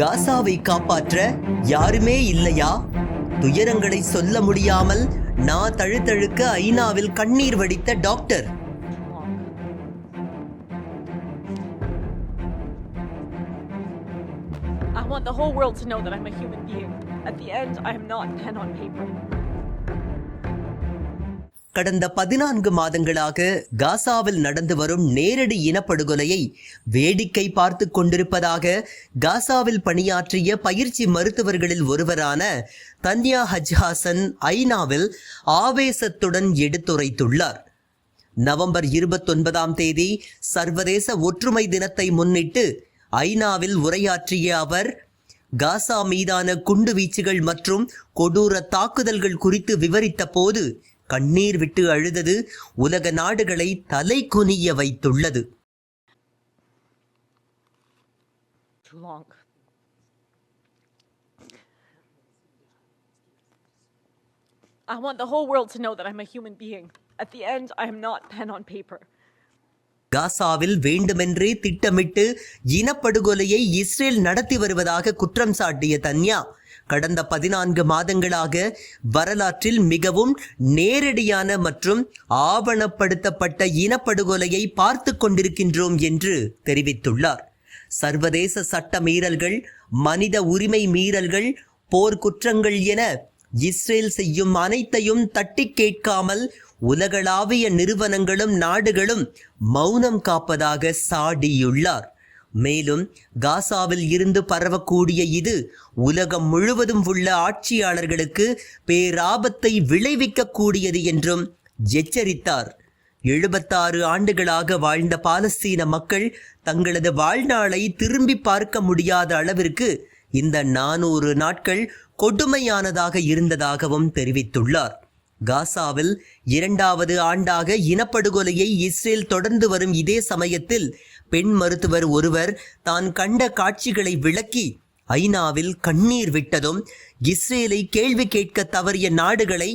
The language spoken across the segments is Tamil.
காசாவை காப்பாற்ற யாருமே இல்லையா துயரங்களை சொல்ல முடியாமல் நான் தழுத்தழுக்க ஐநாவில் கண்ணீர் வடித்த doctor I want the whole world to know that I'm a human being. At the end, I am not pen on paper. கடந்த பதினான்கு மாதங்களாக காசாவில் நடந்து வரும் நேரடி இனப்படுகொலையை வேடிக்கை பார்த்து கொண்டிருப்பதாக காசாவில் பணியாற்றிய பயிற்சி மருத்துவர்களில் ஒருவரான தன்யா ஹஜ்ஹாசன் ஐநாவில் ஆவேசத்துடன் எடுத்துரைத்துள்ளார். நவம்பர் இருபத்தொன்பதாம் தேதி சர்வதேச ஒற்றுமை தினத்தை முன்னிட்டு ஐநாவில் உரையாற்றிய அவர் காசா மீதான குண்டு வீச்சுகள் மற்றும் கொடூர தாக்குதல்கள் குறித்து விவரித்த போது கண்ணீர் விட்டு அழுதது உலக நாடுகளை தலை குனிய வைத்துள்ளது. I want the whole world to know that I'm a human being. At the end, I am not pen on paper. காசாவில் வேண்டுமென்றே திட்டமிட்டு இனப்படுகொலையை இஸ்ரேல் நடத்தி வருவதாக குற்றம் சாட்டிய தன்யா கடந்த பதினான்கு மாதங்களாக வரலாற்றில் மிகவும் நேரடியான மற்றும் ஆவணப்படுத்தப்பட்ட இனப்படுகொலையை பார்த்து கொண்டிருக்கின்றோம் என்று தெரிவித்துள்ளார். சர்வதேச சட்ட மீறல்கள் மனித உரிமை மீறல்கள் போர்க்குற்றங்கள் என இஸ்ரேல் செய்யும் அனைத்தையும் தட்டி கேட்காமல் உலகளாவிய நிறுவனங்களும் நாடுகளும் மௌனம் காப்பதாக சாடியுள்ளார். மேலும் காசாவில் இருந்து பரவக்கூடிய இது உலகம் முழுவதும் உள்ள ஆட்சியாளர்களுக்கு பேராபத்தை விளைவிக்கக்கூடியது என்றும் எச்சரித்தார். எழுபத்தாறு ஆண்டுகளாக வாழ்ந்த பாலஸ்தீன மக்கள் தங்களது வாழ்நாளை திரும்பி பார்க்க முடியாத அளவிற்கு இந்த நானூறு நாட்கள் கொடுமையானதாக இருந்ததாகவும் தெரிவித்துள்ளார். காசாவில் இரண்டாவது ஆண்டாக இனப்படுகொலையை இஸ்ரேல் தொடர்ந்து வரும் இதே சமயத்தில் பெண் மருத்துவர் ஒருவர் தான் கண்ட காட்சிகளை விளக்கி ஐநாவில் கண்ணீர் விட்டதும் இஸ்ரேலை கேள்வி கேட்க தவறிய நாடுகளை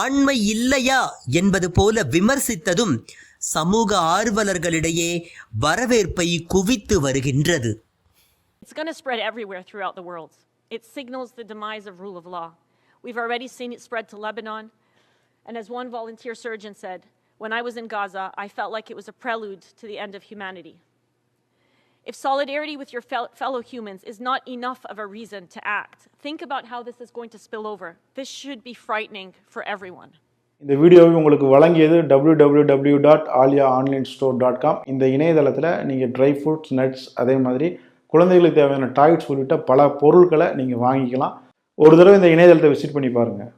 ஆண்மை இல்லையா என்பது போல விமர்சித்ததும் சமூக ஆர்வலர்களிடையே வரவேற்பை குவித்து வருகின்றது It's going to spread everywhere throughout the world. It signals the demise of rule of law. We've already seen it spread to Lebanon. And as one volunteer surgeon said, when I was in Gaza, I felt like it was a prelude to the end of humanity. If solidarity with your fellow humans is not enough of a reason to act, think about how this is going to spill over. This should be frightening for everyone. இந்த வீடியோவை உங்களுக்கு வழங்கியது W W W dot Aliya online store dot com இந்த இணையதளத்தில் நீங்கள் ட்ரை ஃப்ரூட்ஸ் நட்ஸ் அதே மாதிரி குழந்தைகளுக்கு தேவையான டாய்ஸ் உள்ளிட்ட பல பொருட்களை நீங்கள் வாங்கிக்கலாம் ஒரு தடவை இந்த இணையதளத்தை விசிட் பண்ணி பாருங்கள்